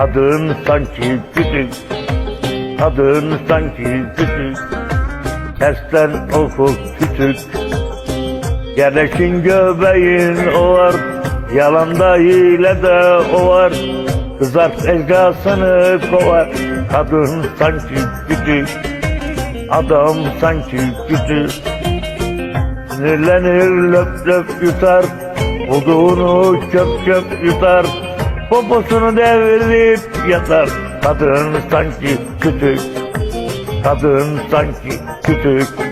Adın sanki küçük Adın sanki küçük Tersten oku küçük Yerleşin göbeğin o var Yalanda hile de o var Kızart ecgasını kovar. Kadın sanki küçük Adam sanki küçük Sinirlenir löp löp yutar Olduğunu çöp çöp yutar Poposunu devirip yatar. Kadın sanki küçük Kadın sanki küçük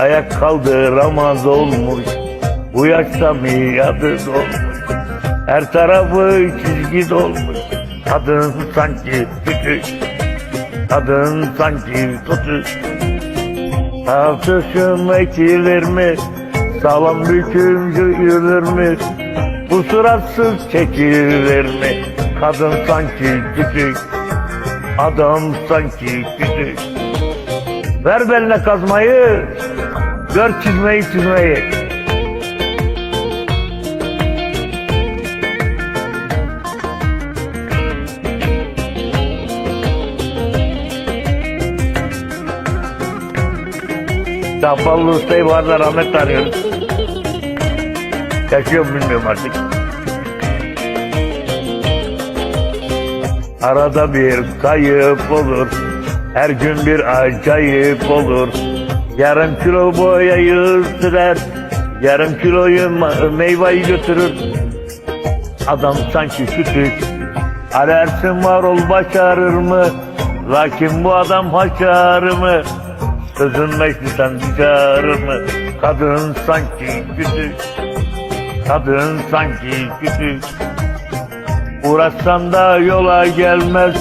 Ayak kaldıramaz olmuş. Bu yaşta miadı dolmuş. Her tarafı çizgi dolmuş. Kadın sanki küçük Kadın sanki tutuk Tartışım ekilir mi? Sağlam bükümcü yürür mü? Bu suratsız çekilir mi? Kadın sanki küçük Adam sanki küçük Ver beline kazmayı, gör çizmeyi çizmeyi. Şapalı Usta'yı bu arada rahmetle arıyoruz. Yaşıyor bilmiyorum artık. Arada bir kayıp olur. Her gün bir acayip olur. Yarım kilo boyayı sürer. Yarım kiloyu meyveyi götürür. Adam sanki küçük. Arersin var ol başarır mı? Lakin bu adam haşarı mı? Sözün meclisten çıkarır mı? Kadın sanki küçük. Kadın sanki küçük. Uğraşsan da yola gelmez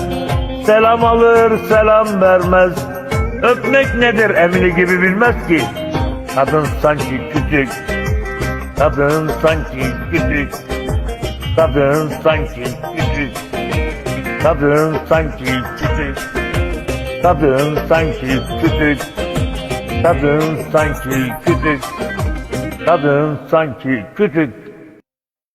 Selam alır selam vermez. Öpmek nedir emini gibi bilmez ki. Kadın sanki küçük Kadın sanki küçük. Kadın sanki küçük Kadın sanki küçük. Kadın sanki küçük Kadın sanki küçük. Kadın sanki küçük